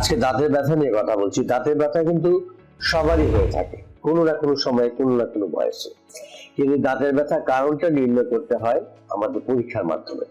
আজকে দাঁতের ব্যথা নিয়ে কথা বলছি। দাঁতের ব্যথা কিন্তু সবারই হয়ে থাকে। কোনো না কোনো সময়, কোনো না কোনো বয়সে। কিন্তু দাঁতের ব্যথা কারণটা নির্ণয় করতে হয় আমাদের পরীক্ষার মাধ্যমে।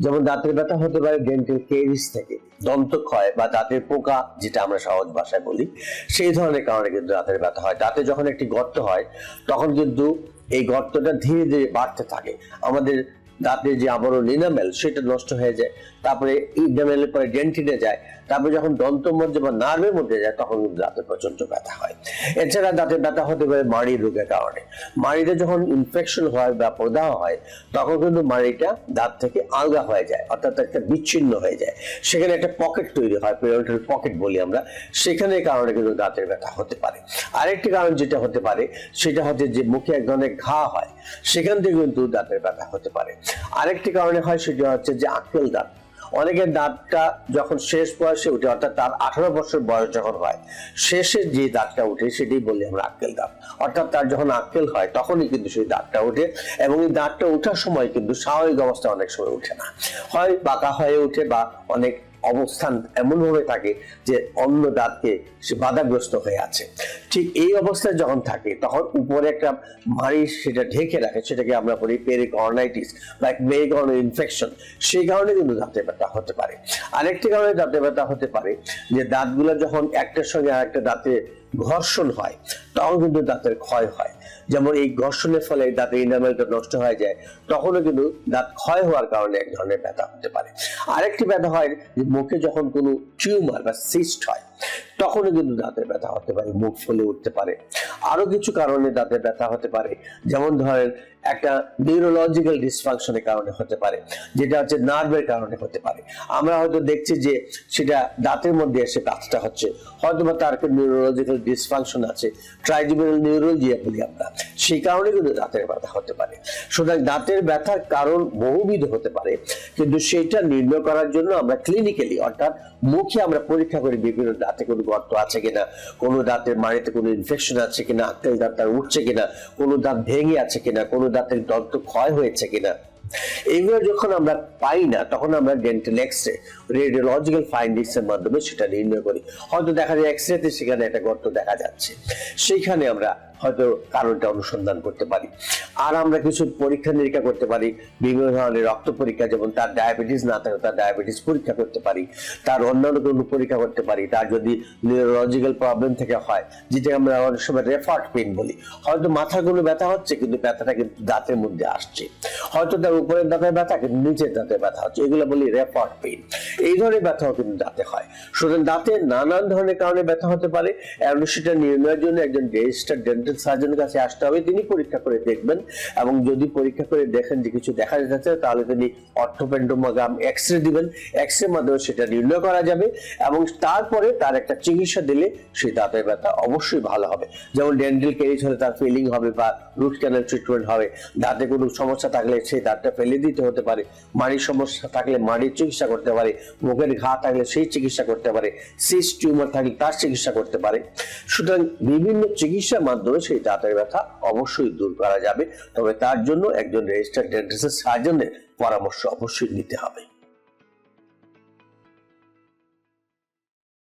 যেমন দাঁতের ব্যথা হতে পারে ডেন্টাল কেরিস থেকে দন্তক্ষয় বা দাঁতের পোকা, যেটা আমরা সহজ ভাষায় বলি, সেই ধরনের কারণে কিন্তু দাঁতের ব্যথা হয়। দাঁতে যখন একটি গর্ত হয়, তখন কিন্তু এই গর্তটা ধীরে ধীরে বাড়তে থাকে। আমাদের দাঁতের যে আবরণ ইনামেল সেটা নষ্ট হয়ে যায়। তারপরে ইনামেলের পরে ডেন্টিনে যায়। তারপরে যখন দন্ত মধ্যে বা নার্ভের মধ্যে যায়, তখন কিন্তু দাঁতে প্রচণ্ড ব্যথা হয়। এছাড়া দাঁতের ব্যথা হতে পারে মাড়ি রোগের কারণে। মাড়িতে যখন ইনফেকশন হয় বা প্রদাহ হয়, তখন কিন্তু মাড়িটা দাঁত থেকে আলগা হয়ে যায়, অর্থাৎ একটা বিচ্ছিন্ন হয়ে যায়। সেখানে একটা পকেট তৈরি হয় পেরোটাল পকেট বলি আমরা। সেখানে কারণে কিন্তু দাঁতের ব্যথা হতে পারে। আরেকটি কারণ যেটা হতে পারে, সেটা হচ্ছে যে মুখে এক ধরনের ঘা হয়। সেখান থেকে কিন্তু দাঁতের ব্যথা হতে পারে। আরেকটি কারণে হয় সেটা হচ্ছে যে আক্কেল দাঁত। অনেকের দাঁতটা যখন শেষ বয়সে উঠে, অর্থাৎ তার আঠারো বছর বয়স যখন হয়, শেষে যে দাঁতটা উঠে সেটাই বলি আমরা আক্কেল দাঁত। অর্থাৎ তার যখন আক্কেল হয়, তখনই কিন্তু সেই দাঁতটা ওঠে এবং এই দাঁতটা ওঠার সময় কিন্তু স্বাভাবিক অবস্থা অনেক সময় উঠে না। হয় বাঁকা হয়ে ওঠে বা অনেক অবস্থান এমনভাবে থাকে যে অন্য দাঁতকে সে বাধাগ্রস্ত হয়ে আছে। ঠিক এই অবস্থায় যখন থাকে, তখন উপরে একটা মারি সেটা ঢেকে রাখে, সেটাকে আমরা বলি পেরিকর্নাইটিস বা মেরিকর্ন ইনফেকশন সেই কারণে কিন্তু দাঁতের ব্যথা হতে পারে। আরেকটি কারণে দাঁতের ব্যথা হতে পারে যে দাঁতগুলো যখন একটার সঙ্গে আরেকটা দাঁতে ঘর্ষণ হয়, তখন কিন্তু দাঁতের ক্ষয় হয়। যেমন এই ঘর্ষণের ফলে দাঁতের ইনামেলটা নষ্ট হয়ে যায়, তখনও কিন্তু দাঁত ক্ষয় হওয়ার কারণে এক ধরনের ব্যথা হতে পারে। আরেকটি ব্যথা হয় যে মুখে যখন কোনো টিউমার বা সিস্ট হয়, তখনও কিন্তু দাঁতের ব্যথা হতে পারে, মুখ ফুলে উঠতে পারে। আরও কিছু কারণে দাঁতের ব্যথা হতে পারে, যেমন ধরেন একটা নিউরোলজিক্যাল ডিসফাংশনের কারণে হতে পারে, যেটা হচ্ছে নার্ভের কারণে হতে পারে। আমরা হয়তো দেখছি যে সেটা দাঁতের মধ্যে এসে কাজটা হচ্ছে হয়তো বা তার একটা নিউরোলজিক্যাল ডিসফাংশন আছে ট্রাইজিমিনাল নিউরোলজিয়া বলি আমরা। সেই কারণে কিন্তু দাঁতের ব্যথা হতে পারে। সুতরাং দাঁতের ব্যথার কারণ বহুবিধ হতে পারে, কিন্তু সেটা নির্ণয় করার জন্য আমরা ক্লিনিক্যালি অর্থাৎ মুখে আমরা পরীক্ষা করি বিভিন্ন দাঁতে কোনো গর্ত আছে কিনা, কোনো দাঁতের মাড়িতে কোনো ইনফেকশন আছে কিনা, আক্কেল দাঁত উঠছে কিনা, কোনো দাঁত ভেঙে আছে কিনা, কোনো দাঁতের দন্ত ক্ষয় হয়েছে কিনা? এইগুলো যখন আমরা পাই না, তখন আমরা dental x x ray radiological findings এর মাধ্যমে সেটা নির্ণয় করি। হয়তো দেখা যায় এক্সরেতে সেখানে একটা গর্ত দেখা যাচ্ছে। সেইখানে আমরা হয়তো কারণটা অনুসন্ধান করতে পারি। আর আমরা কিছু পরীক্ষা নিরীক্ষা করতে পারি, বিভিন্ন ধরনের রক্ত পরীক্ষা, যেমন তার ডায়াবেটিস না থাকে তার ডায়াবেটিস পরীক্ষা করতে পারি, তার অন্যান্য কোনো পরীক্ষা করতে পারি, তার যদি নিউরোলজিক্যাল প্রবলেম থেকে হয় যেটা আমরা অনেক সময় রেফার্ট পেন বলি। হয়তো মাথার কোনো ব্যথা হচ্ছে, কিন্তু ব্যথাটা কিন্তু দাঁতের মধ্যে আসছে। হয়তো তার উপরের দাঁতের ব্যথা, কিন্তু নিচের দাঁতের ব্যথা হচ্ছে। এগুলো বলি রেফার্ট পেন এই ধরনের ব্যথাও কিন্তু দাঁতে হয়। সুতরাং দাঁতে নানান ধরনের কারণে ব্যথা হতে পারে। এবং সেটা নির্ণয়ের জন্য একজন রেজিস্টার ডেন্টাল সার্জনের কাছে আসতে হবে। তিনি পরীক্ষা করে দেখবেন এবং যদি পরীক্ষা করে দেখেন যে কিছু দেখা যাচ্ছে, তাহলে তিনি অর্থোপেন্ডোমাগাম এক্স রে দিবেন। এক্স রে মাধ্যমে সেটা নির্ণয় করা যাবে এবং তারপরে তার একটা চিকিৎসা দিলে সেই দাঁতের ব্যথা অবশ্যই ভালো হবে। যেমন ডেন্টাল কেরিজ হলে তার ফিলিং হবে বা রুট ক্যানাল ট্রিটমেন্ট হবে। দাঁতে কোনো সমস্যা থাকলে সেই দাঁতটা ফেলে দিতে হতে পারে। মাড়ির সমস্যা থাকলে মাড়ির চিকিৎসা করতে পারে। মুখের ঘা থাকলে সেই চিকিৎসা করতে পারে। সিস টিউমার থাকলে তার চিকিৎসা করতে পারে। সুতরাং বিভিন্ন চিকিৎসার মাধ্যমে সেই দাঁতের ব্যথা অবশ্যই দূর করা যাবে। তবে তার জন্য একজন রেজিস্টার্ড ডেন্টিস্টের সার্জনের পরামর্শ অবশ্যই নিতে হবে।